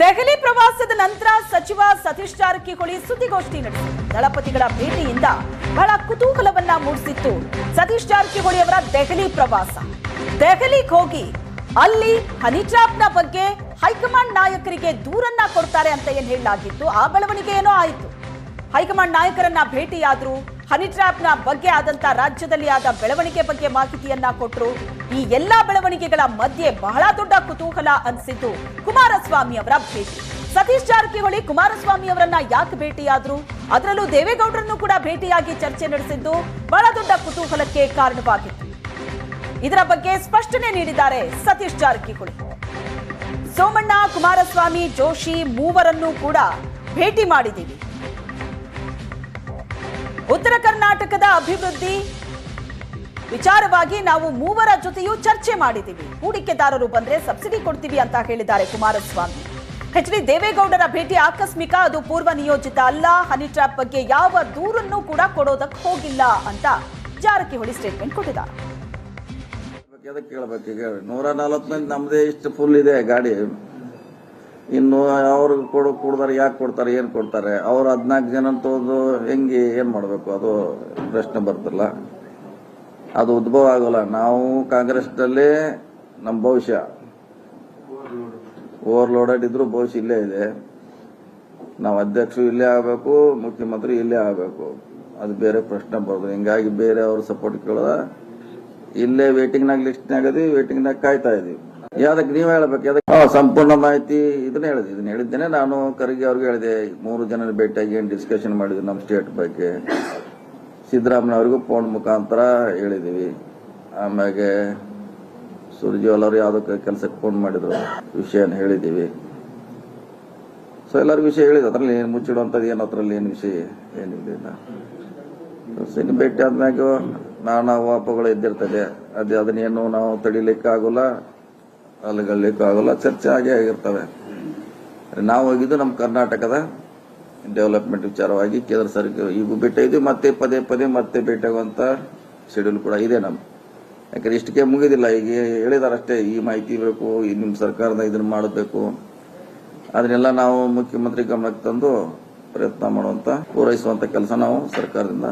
ದೆಹಲಿ ಪ್ರವಾಸದ ನಂತರ ಸಚಿವ ಸತೀಶ್ ಜಾರಕಿಹೊಳಿ ಸುದ್ದಿಗೋಷ್ಠಿ ನಡೆಸಿದರು. ದಳಪತಿಗಳ ಭೇಟಿಯಿಂದ ಬಹಳ ಕುತೂಹಲವನ್ನ ಮೂಡಿಸಿತ್ತು ಸತೀಶ್ ಜಾರಕಿಹೊಳಿ ಅವರ ದೆಹಲಿ ಪ್ರವಾಸ. ದೆಹಲಿಗೆ ಹೋಗಿ ಅಲ್ಲಿ ಹನಿ ಟ್ರಾಪ್ನ ಬಗ್ಗೆ ಹೈಕಮಾಂಡ್ ನಾಯಕರಿಗೆ ದೂರನ್ನ ಕೊಡ್ತಾರೆ ಅಂತ ಏನ್ ಹೇಳಲಾಗಿತ್ತು? ಆ ಬೆಳವಣಿಗೆ ಏನೋ ಆಯಿತು. ಹೈಕಮಾಂಡ್ ನಾಯಕರನ್ನ ಭೇಟಿಯಾದ್ರು ಹನಿ ಟ್ರ್ಯಾಪ್ನ ಬಗ್ಗೆ ಆದಂತ ರಾಜ್ಯದಲ್ಲಿ ಆದ ಬೆಳವಣಿಗೆ ಬಗ್ಗೆ ಮಾಹಿತಿಯನ್ನ ಕೊಟ್ಟರು ಈ ಎಲ್ಲಾ ಬೆಳವಣಿಗೆಗಳ ಮಧ್ಯೆ ಬಹಳ ದೊಡ್ಡ ಕುತೂಹಲ ಅನಿಸಿದ್ದು ಕುಮಾರಸ್ವಾಮಿ ಅವರ ಭೇಟಿ. ಸತೀಶ್ ಜಾರಕಿಹೊಳಿ ಕುಮಾರಸ್ವಾಮಿ ಅವರನ್ನ ಯಾಕೆ ಭೇಟಿಯಾದ್ರು? ಅದರಲ್ಲೂ ದೇವೇಗೌಡರನ್ನು ಕೂಡ ಭೇಟಿಯಾಗಿ ಚರ್ಚೆ ನಡೆಸಿದ್ದು ಬಹಳ ದೊಡ್ಡ ಕುತೂಹಲಕ್ಕೆ ಕಾರಣವಾಗಿತ್ತು. ಇದರ ಬಗ್ಗೆ ಸ್ಪಷ್ಟನೆ ನೀಡಿದ್ದಾರೆ ಸತೀಶ್ ಜಾರಕಿಹೊಳಿ. ಸೋಮಣ್ಣ, ಕುಮಾರಸ್ವಾಮಿ, ಜೋಶಿ ಮೂವರನ್ನು ಕೂಡ ಭೇಟಿ ಮಾಡಿದ್ದೀವಿ. ಉತ್ತರ ಕರ್ನಾಟಕದ ಅಭಿವೃದ್ಧಿ. ವಿಚಾರವಾಗಿ ನಾವು ಮೂವರ ಜೊತೆಯೂ ಚರ್ಚೆ ಮಾಡಿದ್ದೀವಿ. ಹೂಡಿಕೆದಾರರು ಬಂದ್ರೆ ಸಬ್ಸಿಡಿ ಕೊಡ್ತೀವಿ ಅಂತ ಹೇಳಿದ್ದಾರೆ ಕುಮಾರಸ್ವಾಮಿ. ಎಚ್ ಡಿ ದೇವೇಗೌಡರ ಭೇಟಿ ಆಕಸ್ಮಿಕ, ಅದು ಪೂರ್ವ ನಿಯೋಜಿತ ಅಲ್ಲ. ಹನಿ ಟ್ರಾಪ್ ಬಗ್ಗೆ ಯಾವ ದೂರನ್ನು ಕೂಡ ಕೊಡೋದಕ್ಕೆ ಹೋಗಿಲ್ಲ ಅಂತ ಜಾರಕಿಹೊಳಿ ಸ್ಟೇಟ್ಮೆಂಟ್ ಕೊಟ್ಟಿದ್ದಾರೆ. ನೂರ ನಲವತ್ತು ಮಂದಿ ನಮ್ದೇ ಇಷ್ಟು ಫುಲ್ ಇದೆ ಗಾಡಿ. ಇನ್ನು ಅವ್ರಿಗೆ ಕೊಡು ಕೊಡ್ತಾರೆ ಯಾಕೆ ಕೊಡ್ತಾರೆ, ಏನು ಕೊಡ್ತಾರೆ? ಅವ್ರು ಹದಿನಾಲ್ಕು ಜನ ತೋದು ಹೆಂಗೆ ಏನು ಮಾಡಬೇಕು? ಅದು ಪ್ರಶ್ನೆ ಬರ್ತಲ್ಲ. ಅದು ಉದ್ಭವ ಆಗೋಲ್ಲ. ನಾವು ಕಾಂಗ್ರೆಸ್ನಲ್ಲಿ ನಮ್ಮ ಭವಿಷ್ಯ. ಓವರ್ಲೋಡೆಡ್ ಇದ್ರು ಭವಿಷ್ಯ ಇಲ್ಲೇ ಇದೆ. ನಾವು ಅಧ್ಯಕ್ಷರು ಇಲ್ಲೇ ಆಗಬೇಕು, ಮುಖ್ಯಮಂತ್ರಿ ಇಲ್ಲೇ ಆಗಬೇಕು. ಅದು ಬೇರೆ ಪ್ರಶ್ನೆ ಬರೋದು. ಹಿಂಗಾಗಿ ಬೇರೆ ಅವ್ರ ಸಪೋರ್ಟ್ ಕೇಳೋದ. ಇಲ್ಲೇ ವೇಟಿಂಗ್ನಾಗ ಲಿಸ್ಟ್ನಾಗ ಅದೀವಿ ವೇಟಿಂಗ್ನಾಗ ಕಾಯ್ತಾ ಇದೀವಿ. ಯಾವ್ದಕ್ಕೆ ನೀವೇ ಹೇಳ್ಬೇಕು? ಯಾವ್ದಕ್ಕೆ? ಸಂಪೂರ್ಣ ಮಾಹಿತಿ ಇದನ್ನ ಹೇಳಿದೆ. ಇದನ್ನ ಹೇಳಿದ್ದೇನೆ. ನಾನು ಖರ್ಗೆ ಅವ್ರಿಗೆ ಹೇಳಿದೆ. ಮೂರು ಜನ ಭೇಟಿಯಾಗಿ ಏನ್ ಡಿಸ್ಕಷನ್ ಮಾಡಿದ್ವಿ ನಮ್ಮ ಸ್ಟೇಟ್ ಬಗ್ಗೆ. ಸಿದ್ದರಾಮಯ್ಯವ್ರಿಗೂ ಫೋನ್ ಮುಖಾಂತರ ಹೇಳಿದೀವಿ. ಆಮ್ಯಾಗೆ ಸುರ್ಜೇವಾಲ್ ಅವರು ಯಾವ್ದಕ್ಕೆ ಕೆಲಸಕ್ಕೆ ಫೋನ್ ಮಾಡಿದ್ರು. ವಿಷಯನ ಹೇಳಿದೀವಿ. ಸೊ ಎಲ್ಲರಿಗೂ ವಿಷಯ ಹೇಳಿದ್ರು ಅದ್ರಲ್ಲಿ ಏನು ಮುಚ್ಚಿಡುವಂಥದ್ದು, ಏನು ಅದ್ರಲ್ಲಿ ಏನು ವಿಷಯ ಏನಿಲ್ಲ ಸಿನಿ ಭೇಟಿ ಆದ್ಮ್ಯಾಗ ನಾನಾ ವಾಪಗಳು ಇದ್ದಿರ್ತದೆ ಅದೇ ಅದನ್ನೇನು ನಾವು ತಡಿಲಿಕ್ಕೆ ಆಗೋಲ್ಲ ಆಗಲ್ಲ ಚರ್ಚೆ ಆಗೇ ಆಗಿರ್ತವೆ. ನಾವು ಹೋಗಿದ್ದು ನಮ್ಮ ಕರ್ನಾಟಕದ ಡೆವಲಪ್ಮೆಂಟ್ ವಿಚಾರವಾಗಿ ಕೇಂದ್ರ ಸರ್ಕಾರ ಈಗ ಭೇಟಿ ಇದ್ದೀವಿ ಮತ್ತೆ ಪದೇ ಪದೇ ಮತ್ತೆ ಭೇಟಿ ಆಗುವಂತ ಶೆಡ್ಯೂಲ್ ಕೂಡ ಇದೆ ನಮ್ಮ ಯಾಕಂದ್ರೆ ಇಷ್ಟಕ್ಕೆ ಮುಗಿದಿಲ್ಲ, ಈಗ ಹೇಳಿದಾರಷ್ಟೇ, ಈ ಮಾಹಿತಿ ಬೇಕು, ಈ ನಿಮ್ಮ ಸರ್ಕಾರದ ಇದನ್ನ ಮಾಡಬೇಕು. ಅದನ್ನೆಲ್ಲ ನಾವು ಮುಖ್ಯಮಂತ್ರಿ ಗಮನಕ್ಕೆ ತಂದು ಪ್ರಯತ್ನ ಮಾಡುವಂತ, ಪೂರೈಸುವಂತ ಕೆಲಸ ನಾವು ಸರ್ಕಾರದಿಂದ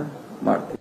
ಮಾಡ್ತೀವಿ.